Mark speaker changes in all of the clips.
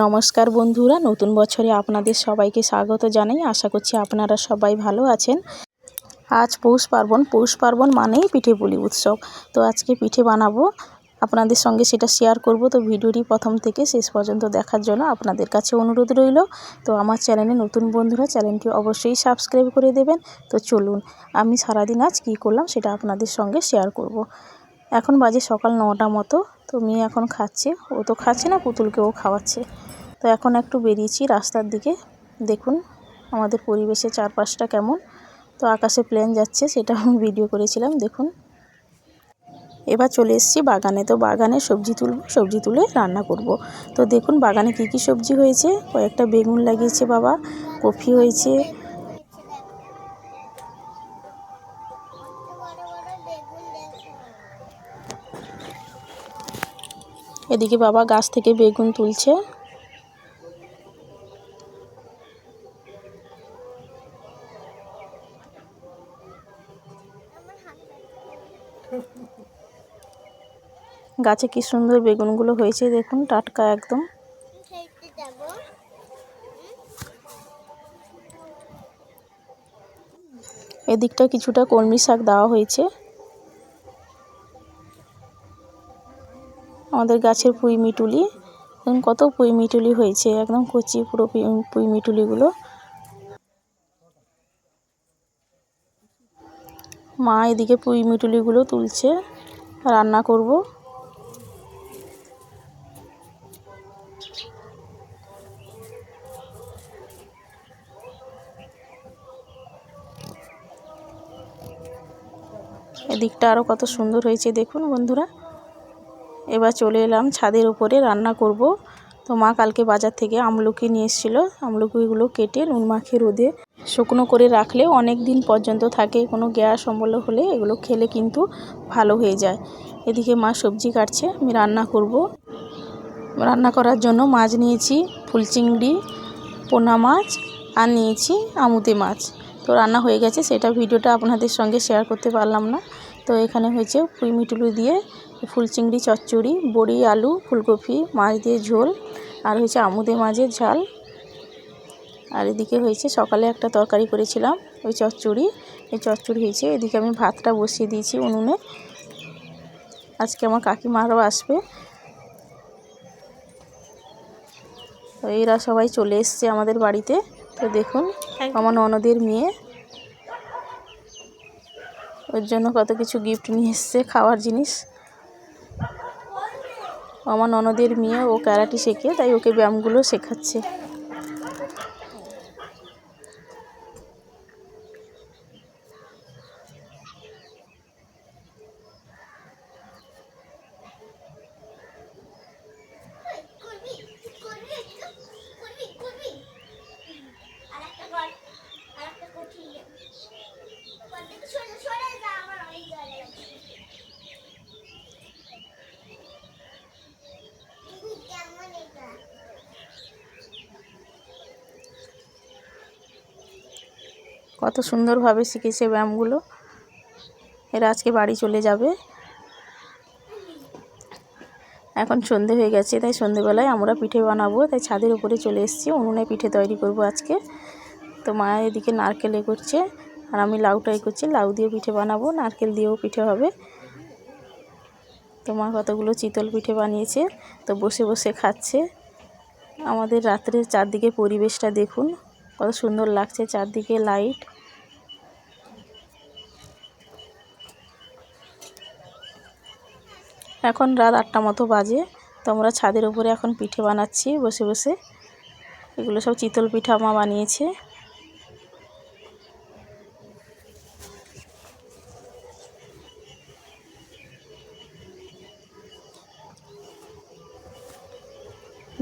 Speaker 1: নমস্কার বন্ধুরা, নতুন বছরে আপনাদের সবাইকে স্বাগত জানাই। আশা করছি আপনারা সবাই ভালো আছেন। আজ পৌষ পার্বণ পৌষ পার্বণ মানেই পিঠে পুলি উৎসব। তো আজকে পিঠে বানাবো। আপনাদের সঙ্গে সেটা শেয়ার করব। তো ভিডিওটি প্রথম থেকে শেষ পর্যন্ত দেখার জন্য আপনাদের কাছে অনুরোধ রইল। তো আমার চ্যানেলে নতুন বন্ধুরা, চ্যানেলটি অবশ্যই সাবস্ক্রাইব করে দেবেন। তো চলুন, আমি সারাদিন আজ কী করলাম সেটা আপনাদের সঙ্গে শেয়ার করব। এখন বাজে সকাল নটা মতো। তো মেয়ে এখন খাচ্ছে। ও তো খাচ্ছে না, পুতুলকেও খাওয়াচ্ছে। তো এখন একটু বেরিয়েছি রাস্তার দিকে। দেখুন আমাদের পরিবেশে চারপাশটা কেমন। তো আকাশে প্লেন যাচ্ছে সেটা আমি ভিডিও করেছিলাম, দেখুন। এবার চলে এসেছি বাগানে। তো বাগানে সবজি তুলব, সবজি তুলে রান্না করব। তো দেখুন বাগানে কি কি সবজি হয়েছে। কয়েকটা বেগুন লাগিয়েছে বাবা কফি হয়েছে। এদিকে বাবা গাছ থেকে বেগুন তুলছে। গাছে কি সুন্দর বেগুনগুলো হয়েছে দেখুন, টাটকা একদম। এদিকটা কিছুটা কলমি শাক দেওয়া হয়েছে। আমাদের গাছের পুঁই মিটুলি কত পুঁই মিটুলি হয়েছে, একদম কচি পুরো পুঁই মিটুলিগুলো। মা এদিকে পুঁই মিটুলিগুলো তুলছে, রান্না করব। এদিকটা আরও কত সুন্দর হয়েছে, দেখুন বন্ধুরা। এবার চলে এলাম ছাদের উপরে রান্না করব। তো মা কালকে বাজার থেকে আমলকি নিয়ে এসেছিল। আমলকিগুলো কেটে নুন মাখিয়ে রোদে শুকনো করে রাখলে অনেক দিন পর্যন্ত থাকে, কোনো গ্যাস অম্বল হলে এগুলো খেলে কিন্তু ভালো হয়ে যায়। এদিকে মা সবজি কাটছে, আমি রান্না করব। রান্না করার জন্য মাছ নিয়েছি ফুল চিংড়ি পোনা মাছ আর নিয়েছি আমুতে মাছ। তো রান্না হয়ে গেছে, সেটা ভিডিওটা আপনাদের সঙ্গে শেয়ার করতে পারলাম না। তো এখানে হয়েছে পুঁই মিটুলু দিয়ে ফুল চিংড়ি চচ্চড়ি, বড়ি, আলু, ফুলকপি, মাছ দিয়ে ঝোল। আর হয়েছে আমুদে মাছের ঝাল। আর এদিকে হয়েছে সকালে একটা তরকারি করেছিলাম ওই চচ্চড়ি। এই চচ্চড়ি হয়েছে এদিকে আমি ভাতটা বসিয়ে দিয়েছি উনুনে। আজকে আমার কাকিমারাও আসবে। তো এরা সবাই চলে এসছে আমাদের বাড়িতে। তো দেখুন আমার ননদের মেয়ে। ওর জন্য কত কিছু গিফট নিয়ে এসছে খাওয়ার জিনিস। আমার ননদের মেয়ে ও ক্যারাটে শেখে তাই ওকে ব্যায়ামগুলো শেখাচ্ছে। কত সুন্দরভাবে শিখেছে ব্যায়ামগুলো। এরা আজকে বাড়ি চলে যাবে। এখন সন্ধে হয়ে গেছে, তাই সন্ধেবেলায় আমরা পিঠে বানাবো, তাই ছাদের উপরে চলে এসেছি। উনুনে পিঠে তৈরি করব আজকে। তো মা এদিকে নারকেলে করছে, আর আমি লাউটাই করছি। লাউ দিয়ে পিঠে বানাবো, নারকেল দিয়েও পিঠে হবে। তো মা কতগুলো চিতল পিঠে বানিয়েছে, তো বসে বসে খাচ্ছে। আমাদের রাত্রের চারদিকে পরিবেশটা দেখুন, কত সুন্দর লাগছে চারদিকে লাইট। এখন রাত আটটা মতো বাজে। তো আমরা ছাদের উপরে এখন পিঠে বানাচ্ছি, বসে বসে। এগুলো সব চিতল পিঠা মা বানিয়েছে।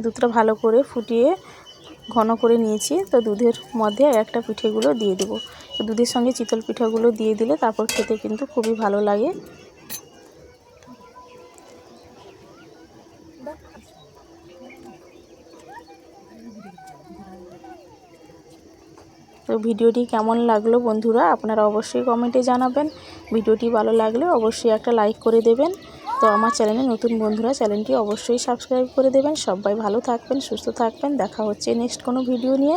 Speaker 1: দুধটা ভালো করে ফুটিয়ে ঘন করে নিয়েছি। তো দুধের মধ্যে একটা পিঠেগুলো দিয়ে দেবো। দুধের সঙ্গে চিতল পিঠাগুলো দিয়ে দিলে তারপর খেতে কিন্তু খুবই ভালো লাগে। তো ভিডিওটি কেমন লাগল বন্ধুরা আপনারা অবশ্যই কমেন্টে জানাবেন। ভিডিওটি ভালো লাগলে অবশ্যই একটা লাইক করে দেবেন। তো আমার চ্যানেলে নতুন বন্ধুরা চ্যানেলটি অবশ্যই সাবস্ক্রাইব করে দেবেন। সবাই ভালো থাকবেন, সুস্থ থাকবেন। দেখা হচ্ছে নেক্সট কোনো ভিডিও নিয়ে।